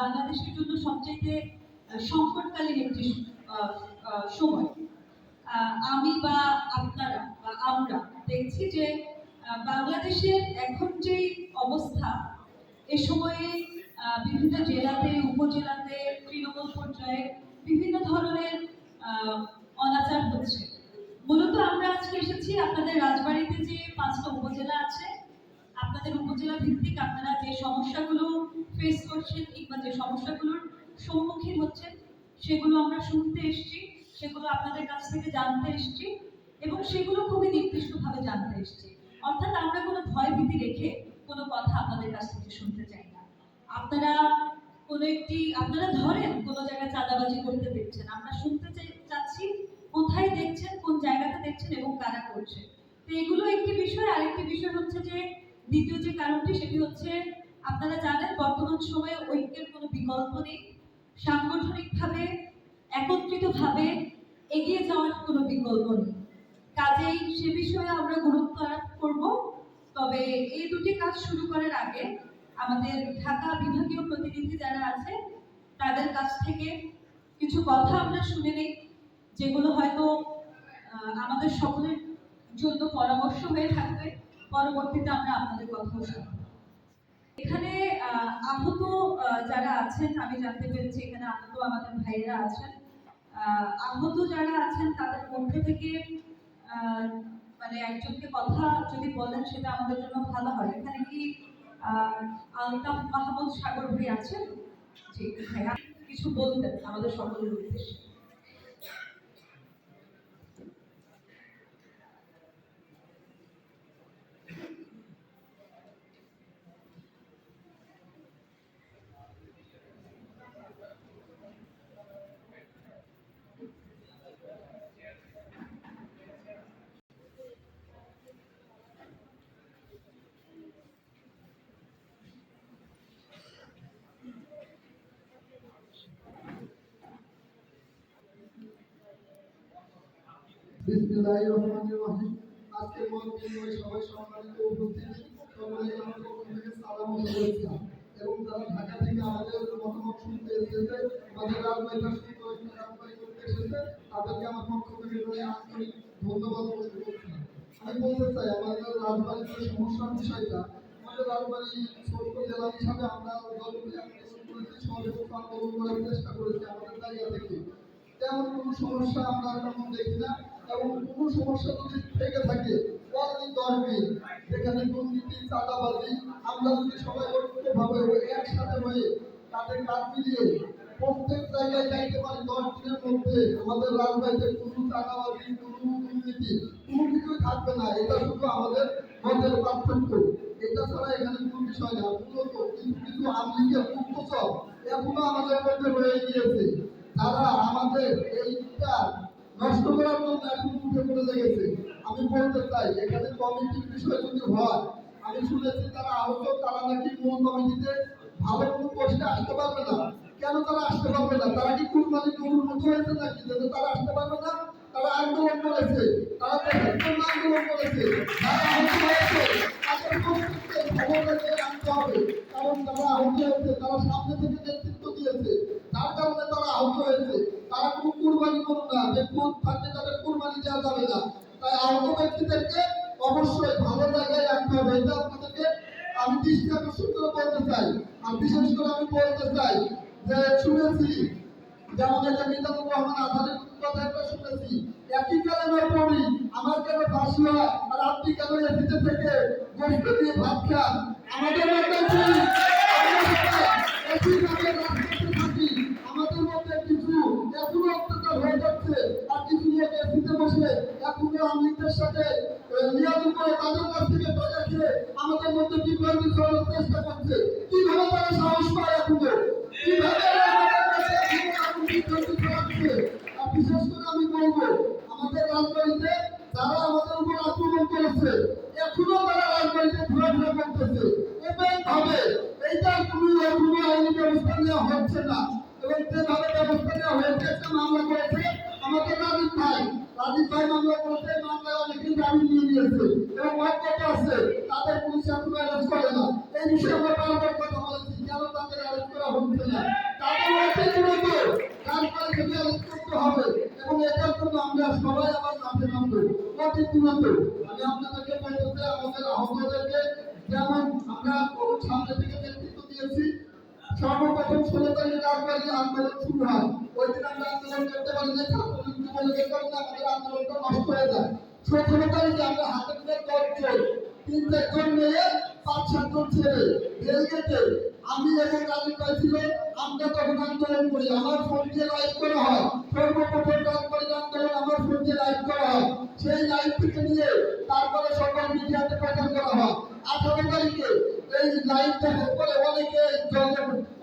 বাংলাদেশের জন্য সবচাইতে সংকটকালীন একটি সময়। আমি বা আপনারা বা আমরা দেখছি যে বাংলাদেশের এখন যে অবস্থা, এ সময়ে বিভিন্ন জেলাতে, উপজেলাতে, তৃণমূল পর্যায়ে বিভিন্ন ধরনের অনাচার হচ্ছে। মূলত আমরা আজকে এসেছি আপনাদের রাজবাড়িতে যে পাঁচটা উপজেলা আছে আপনাদের উপজেলা ভিত্তিক আপনারা যে সমস্যাগুলো ফেস করছেন কিংবা যে সমস্যাগুলোর সম্মুখীন হচ্ছেন, সেগুলো আমরা শুনতে এসছি, সেগুলো আপনাদের কাছ থেকে জানতে এসছি এবং সেগুলো খুবই নির্দিষ্টভাবে জানতে এসছি। অর্থাৎ আমরা কোনো ভয় ভীতি রেখে কোনো কথা আপনাদের কাছ থেকে শুনতে চাই না। আপনারা কোনো একটি, আপনারা ধরেন কোনো জায়গায় চাঁদাবাজি করতে দেখছেন, আমরা শুনতে চাচ্ছি কোথায় দেখছেন, কোন জায়গাতে দেখছেন এবং কারা করছে। তো এগুলো একটি বিষয়, আরেকটি বিষয় হচ্ছে যে দ্বিতীয় যে কারণটি, সেটি হচ্ছে আপনারা জানেন বর্তমান সময়ে ঐক্যের কোনো বিকল্প নেই। সাংগঠনিকভাবে, একত্রিতভাবে এগিয়ে যাওয়ার কোনো বিকল্প নেই। কাজেই সে বিষয়ে আমরা গুরুত্ব আরোপ করব। তবে এই দুটি কাজ শুরু করার আগে আমাদের ঢাকা বিভাগীয় প্রতিনিধি যারা আছে, তাদের কাছ থেকে কিছু কথা আমরা শুনে নেই, যেগুলো হয়তো আমাদের সকলের জন্য পরামর্শ হয়ে থাকবে। পরবর্তীতে আমরা আপনাদের কথাও শুনব। এখানে আহত যারা আছেন আমি জানতে পেরেছি এখানে আহত আমাদের ভাইয়েরা আছেন। আহ, আহত যারা আছেন তাদের মধ্যে থেকে মানে একজনকে কথা যদি বলেন সেটা আমাদের জন্য ভালো হয়। এখানে কি আলতাফ মাহমুদ সাগর ভাই আছেন? জি ভাইয়া কিছু বলতেন আমাদের সকলের উদ্দেশ্যে। আমাদের মতামত শুনতে বিষয়টা, আমাদের রাজবাড়ি ছোট্ট জেলা হিসাবে আমরা চেষ্টা করেছি আমাদের তেমন কোনো সমস্যা আমরা দেখি না। এবং কোনো সমস্যা যদি থেকে থাকে অনলি দরকারি যেখানে দুর্নীতি, চাঁদাবাজি, আমরা যদি সবাই ঐক্যভাবে একসাথে হয়ে তাতে কাজ মিলিয়ে প্রত্যেক জায়গায় যাইতে পারি দশ দিনের মধ্যে, আমাদের রাজবাড়িতে কোনো চাঁদাবাজি, কোনো দুর্নীতি, কোনো কিছুই থাকবে না। এটা শুধু আমাদের মধ্যে পার্থক্য। এটা ছাড়া এখানে কোনো বিষয় না। মূলত কিছু আমলিকে মুক্তসব এখনও আমাদের মধ্যে রয়ে গিয়েছে। তারা আমাদের এইটা নষ্ট করার জন্য এখন উঠে পড়ে লেগেছে। আমি বলতে চাই, এখানে কমিটির বিষয় যদি হয়, আমি শুনেছি তারা আহত, তারা নাকি মূল কমিটিতে ভালো কোনো পোস্টে আসতে পারবে না। কেন তারা আসতে পারবে না? তারা কি কুরবানি গরুর মতো হয়েছে নাকি? যে তারা আসতে পারবে না, তারা আন্দোলন করেছে। তারা দেশের জন্য আন্দোলন করেছে। তারা আহত হয়েছে। তাদের প্রত্যেককে খবর আনতে হবে। কারণ তারা আহত হয়েছে, তারা সামনে থেকে নেতৃত্ব দিয়েছে তার কারণে তারা আহত হয়েছে তারা কোনো কুরবানি করুন না যে কোন থাকলে তাদের কুরবানি দেওয়া যাবে না। তাই আহত ব্যক্তিদেরকে অবশ্যই ভালো জায়গায় রাখতে হবে। এটা আপনাদেরকে আমি দৃষ্টি আকর্ষণ করে বলতে চাই। আর বিশেষ করে আমি বলতে চাই যে শুনেছি যেমন এটা মিজানুর রহমান আধারের কথা একটা শুনেছি, একই কালেমে পড়ি আমার কেন ফাঁসি হয় আর আপনি কেন এসিতে থেকে গোষ্ঠ দিয়ে ভাত খান? আমাদের মধ্যে আমলিকদের সাথে লিয়াজু করে তাদের কাছ থেকে টাকা খেয়ে আমাদের মধ্যে বিভ্রান্তি ছড়ানোর চেষ্টা করছে। কীভাবে তারা সাহস পায় এখনও কীভাবে বিশেষ করে আমি বলব, আমাদের রাজবাড়িতে যারা আমাদের উপর আক্রমণ করেছে, এখনও তারা রাজবাড়িতে ঘোরাফেরা করতেছে। ভাবে কোনো কোনো আইনি ব্যবস্থা নেওয়া হচ্ছে না। আমি যেমন আমরা সামনে আন্দোলন শুরু হয়, ওই দিন তারিখে আমরা হাতে তিন চারজন মেয়ে পাঁচ সাতজন ছেলে রেলগেটে আমি এবং রাজীব ভাই আমরা তখন আন্দোলন করি। আমার ফোন দিয়ে লাইভ করা হয়। সর্বপ্রথম রাজবাড়ির আন্দোলন, আমার ফোন দিয়ে লাইভ করা সেই লাইভ নিয়ে তারপরে সকল মিডিয়াতে প্রচার করা হয়। আঠারো তারিখে এই লাইভ দেখার পরে অনেকে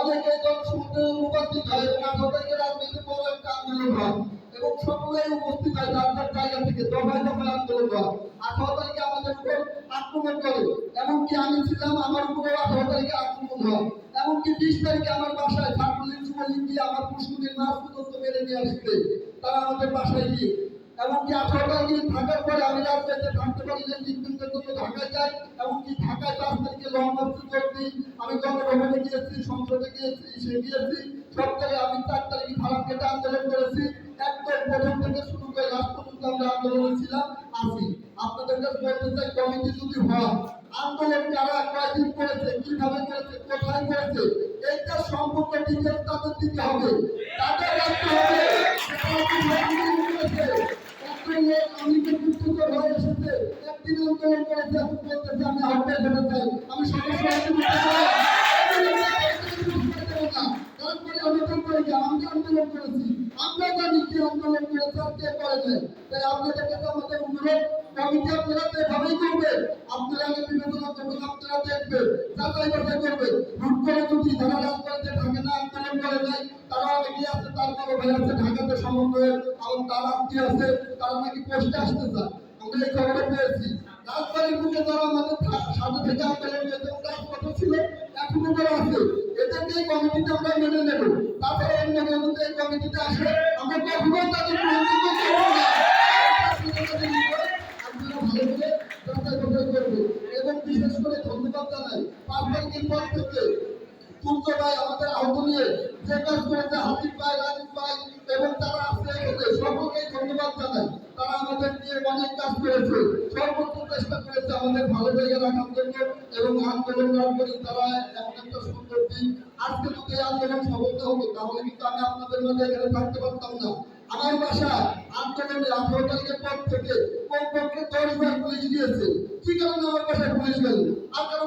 অনেকে জনসমুদ্রে উপস্থিত হয় এবং আঠারো তারিখে রাজনীতি বড় একটা আন্দোলন হয় এবং সকলেই উপস্থিত হয় যার যার জায়গা থেকে, দফায় দফায় আন্দোলন হয়। আঠারো তারিখে আমাদের উপর আক্রমণ করে, এমনকি আমি ছিলাম, আমার উপরে আঠারো তারিখে আক্রমণ হয়। এমনকি বিশ তারিখে আমার বাসায় ছাত্রলীগ যুবলীগ দিয়ে আমার পুষ্কুনির মাছ পর্যন্ত মেরে নিয়ে আসতে তারা আমাদের বাসায় গিয়ে এমনকি আঠারো তারিখে থাকার পরে আমি রাজবাড়িতে থাকতে পারি না ট্রিটমেন্টের জন্য ঢাকায় যাই, এমনকি ঢাকায় পাঁচ তারিখে করছি আমি গণভবনে গিয়েছি, সংসদে গিয়েছি, সে গিয়েছি। সব আমি চার তারিখে ফারাক কেটে আন্দোলন করেছি। একদম প্রথম থেকে শুরু করে লাস্ট পর্যন্ত আমরা আন্দোলনে ছিলাম, আছি। আপনাদের কাছে বলতে চাই, কমিটি যদি হয়, আন্দোলন কারা কয়দিন করেছে, কীভাবে করেছে, কোথায় করেছে, এইটা সম্পূর্ণ ডিটেলস তাদের দিতে হবে। তাদের রাখতে হবে। তারা কি আন্দোলন করেছে একজন লোক আমি যে গুপ্তচর হয়ে এসেছে, একদিন আন্দোলন করেছে এখন বলতেছে আমি আহ্বান করতে চাই। আমি সমস্যা তারপরে আবেদন করে যে আমরা আন্দোলন করেছি, আমরা জানি কি আন্দোলন করেছে আর কে করে তাই আপনাদের কাছে আমাদের অনুরোধ, কমিটি আপনারা তো এভাবেই করবেন আপনারা আগে বিবেচনা করবেন, আপনারা দেখবেন, যাচাই বাছাই করবেন। ভুল করে যদি যারা রাজবাড়িতে থাকে না আন্দোলন করে নাই ঢাকাতে সমন্বয়ের এবং তার নাকি পোস্টে আমরা মেনে নেব। তারপরে অন্য যদি এই কমিটিতে আসে, আমরা কখনোই তাদের প্রতিনিধিত্ব করব না। আপনারা ভালো করে যাচাই বাছাই করবেন এবং বিশেষ করে ধন্যবাদ জানাই পাঁচ পর থেকে সূর্য ভাই আমাদের আহত নিয়ে যে কাজ করেছে হাতিফ ভাই, রাজীব ভাই এবং তারা আছে এখানে সকলকে ধন্যবাদ জানাই। তারা আমাদের নিয়ে অনেক কাজ করেছে। সর্বোচ্চ চেষ্টা করেছে আমাদের ভালো জায়গায় রাখার জন্য এবং আন্দোলন করে তারা এমন একটা সুন্দর দিন। আজকে যদি আন্দোলন সফল না হতো, তাহলে কিন্তু আমি আপনাদের মাঝে এখানে থাকতে পারতাম না। আমার বাসা আন্দোলনে আঠারো তারিখের পর থেকে কমপক্ষে দশ বার পুলিশ গিয়েছে। কি কারণে আমার বাসায় পুলিশ গেল? আর কারও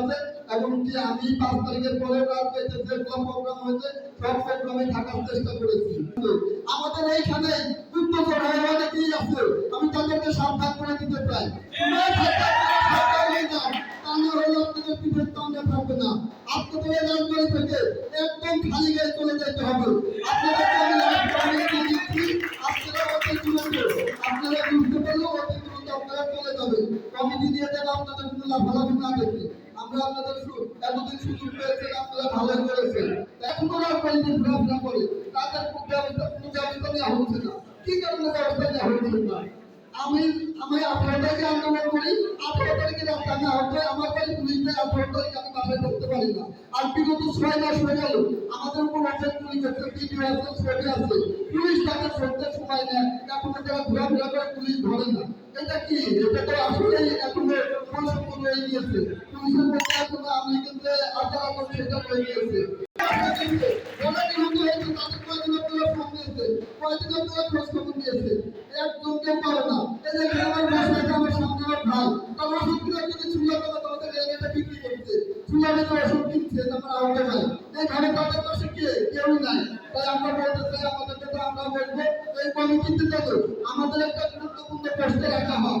আছে এবং কি আমি পাঁচ তারিখের পরে রাত পেয়েছে যেগুলো প্রোগ্রাম হয়েছে সব প্রোগ্রামে থাকার চেষ্টা করেছি। আমাদের এইখানে গুপ্তচর হয়ে অনেকেই আছে। আমি তাদেরকে সাবধান করে দিতে চাই। আপনাদের রাজবাড়ি থেকে একদম খালি আমি দিচ্ছি। আপনারা বুঝতে পারলেও অতি দ্রুত আপনারা চলে যাবেন। কমিটি দিয়ে দেন আপনাদের কোনো লাফালাফি না দেখে। আমরা আপনাদের এতদিন সুযোগ পেয়েছেন, আপনারা ভালো করেছেন। এখনও রাজবাড়িতে ঘোরাফেরা করে তাদের ব্যবস্থা কোনো ব্যবস্থা নেওয়া হচ্ছে না। কি কারণে ব্যবস্থা নেওয়া হচ্ছে না? আমি পুলিশ রয়ে গিয়েছে কেউ কে? কেউই নাই। তাই আমরা বলতে চাই আমাদের একটা গুরুত্বপূর্ণ পোস্টে রাখা হয়।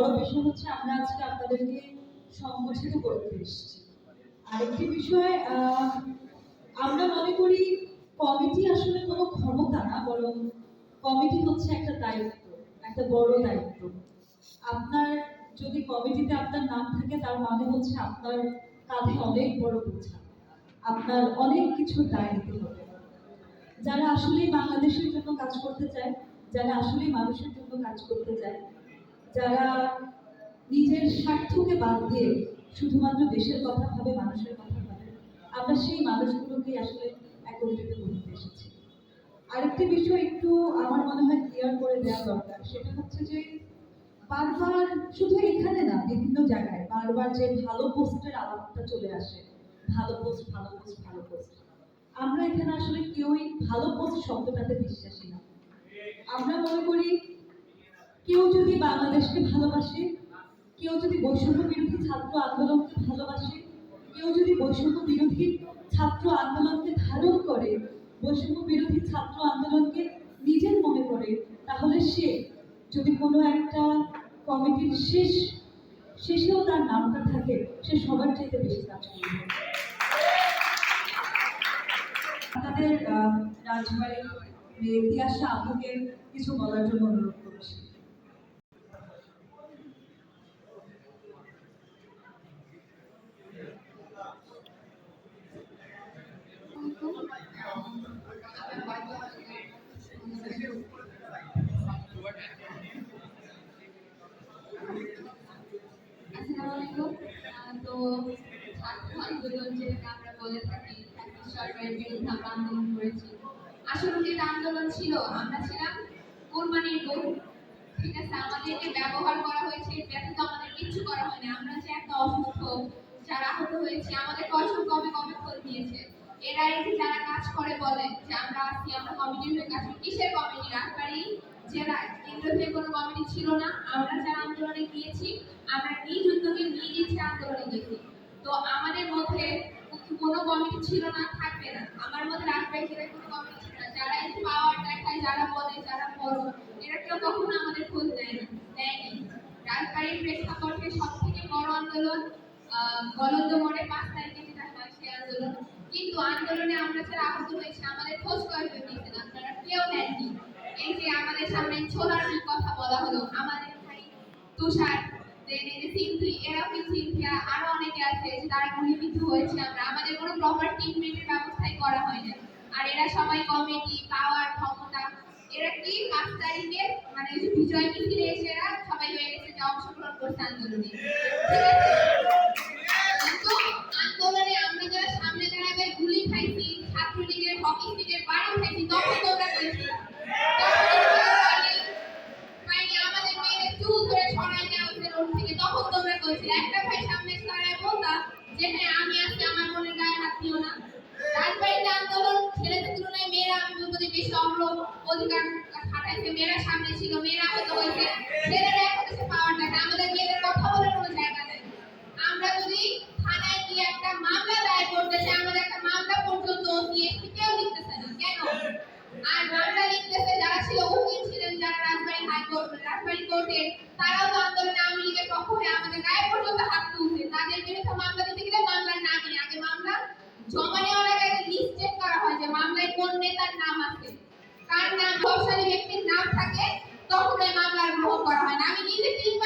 বড় বিষয় হচ্ছে আমরা আজকে আপনাদেরকে সংগঠিত করতে এসেছি। আরেকটি বিষয় আমরা মনে করি কমিটি আসলে কোনো ক্ষমতা না, বরং কমিটি হচ্ছে একটা দায়িত্ব, একটা বড় দায়িত্ব। আপনার যদি কমিটিতে আপনার নাম থাকে, তার মানে হচ্ছে আপনার কাঁধে অনেক বড় বোঝা, আপনার অনেক কিছু দায়িত্ব হবে। যারা আসলে বাংলাদেশের জন্য কাজ করতে চায়, যারা আসলে মানুষের জন্য কাজ করতে চায় যারা নিজের স্বার্থকে বাদ দিয়ে শুধুমাত্র দেশের কথা ভাবে, মানুষের কথা ভাবে, আমরা সেই মানুষগুলোকে আসলে একত্রিত করতে এসেছি। আরেকটি বিষয় একটু আমার মনে হয় ক্লিয়ার করে দেওয়া দরকার, সেটা হচ্ছে যে বারবার শুধু এখানে না, বিভিন্ন জায়গায় বারবার যে ভালো পোস্টের আলাপটা চলে আসে, ভালো পোস্ট ভালো পোস্ট ভালো পোস্ট, আমরা এখানে আসলে কেউই ভালো পোস্ট শব্দটাতে বিশ্বাসী না। আমরা মনে করি যদি বাংলাদেশকে ভালোবাসে কেউ যদি বৈষম্য বিরোধী ছাত্র আন্দোলনকে ভালোবাসে কেউ যদি বৈষম্য বিরোধী ছাত্র আন্দোলনকে ধারণ করে বৈষম্য বিরোধী ছাত্র আন্দোলনকে নিজের মনে করে তাহলে সে যদি কোনো একটা কমিটির শেষ শেষেও তার নামটা থাকে সে সবার চাইতে বেশি কাজ করবে। আহ, রাজবাড়ির ইতিহাস আপুকে কিছু বলার জন্য অনুরোধ করছি আসসালামু আলাইকুম আহ, তো ছাত্র আন্দোলন ছিল আমরা ছিলাম কোরবানির গরু ঠিক আছে আমাদেরকে ব্যবহার করা হয়েছে এর ব্যতীত আমাদের কিচ্ছু করা হয়নি আমরা যে একটা অসুস্থ যারা আহত হয়েছে আমাদের কষ্ট কমে কমে খোঁজ দিয়েছে এরা এসে যারা কাজ করে বলে যে আমরা আছি আমরা কমিটির হয়ে কাজ করি কিসের কমিটি রাজবাড়ি? কমিটি ছিল না, আমরা আন্দোলনে গিয়েছি, আমরা ইচ্ছে আন্দোলনে তো আমাদের মধ্যে কমিটি ছিল না, থাকবে না। আমার মধ্যে কমিটি ছিল না। যারা পাওয়ার দেখায়, যারা বলে, যারা বড় এরা কেউ কখনো আমাদের খোঁজ না, দেয়নি। রাজবাড়ির প্রেক্ষাপটে সব থেকে বড় আন্দোলন গলন্দ পাঁচ তারিখে যেটা হয় আন্দোলন। কিন্তু আন্দোলনে আমরা যারা আহত হয়েছে, আমাদের খোঁজ কয়েকজন নিয়েছেন, আপনারা কেউ নেননি। এই যে আমাদের সামনে ছোলার কথা বলা হলো, আমাদের ভাই তুষার মানে অংশগ্রহণ করছে আন্দোলনে। আমরা যারা সামনে দাঁড়াবে, গুলি খাইছি, ছাত্রলীগের, হকি স্টিকের বাড়ি খাইছি, তখন একটা ভাই সামনে দাঁড়ায় বলতা যে হ্যাঁ আমি আছি, আমার মনের গায়ে হাত দিও না। রাজবাড়িতে আন্দোলন, ছেলেদের তুলনায় মেয়েরা, আমি বলব বেশি অগ্র অধিকার খাটাইছে। মেয়েরা সামনে ছিল, মেয়েরা আহত হয়েছে। ছেলেরা এখন এসে পাওয়ার দেখে আমাদের মেয়েদের কথা বলার কোনো জায়গা নেই। আমরা যদি থানায় গিয়ে একটা মামলা দায়ের করতে চাই, আমাদের একটা মামলা পর্যন্ত সিএসপি কেউ লিখতেছে না। কেন? আর মামলা লিখতেছে, যারা ছিল উকিল ছিলেন, যারা রাজবাড়ী হাইকোর্ট, রাজবাড়ী কোর্টের তারাও তো আন্দোলনে আওয়ামী লীগের পক্ষ হয়ে আমাদের গায়ে পর্যন্ত হাত তুলছে তাদের বিরুদ্ধে মামলা দিতে গেলে মামলার নাম নেই আগে মামলা জমা নেওয়ার আগে আগে লিস্ট চেক করা হয় যে মামলায় কোন নেতার নাম আছে কার নাম প্রভাবশালী ব্যক্তির নাম থাকে তখন ওই মামলা গ্রহণ করা হয় না আমি নিজে তিনবার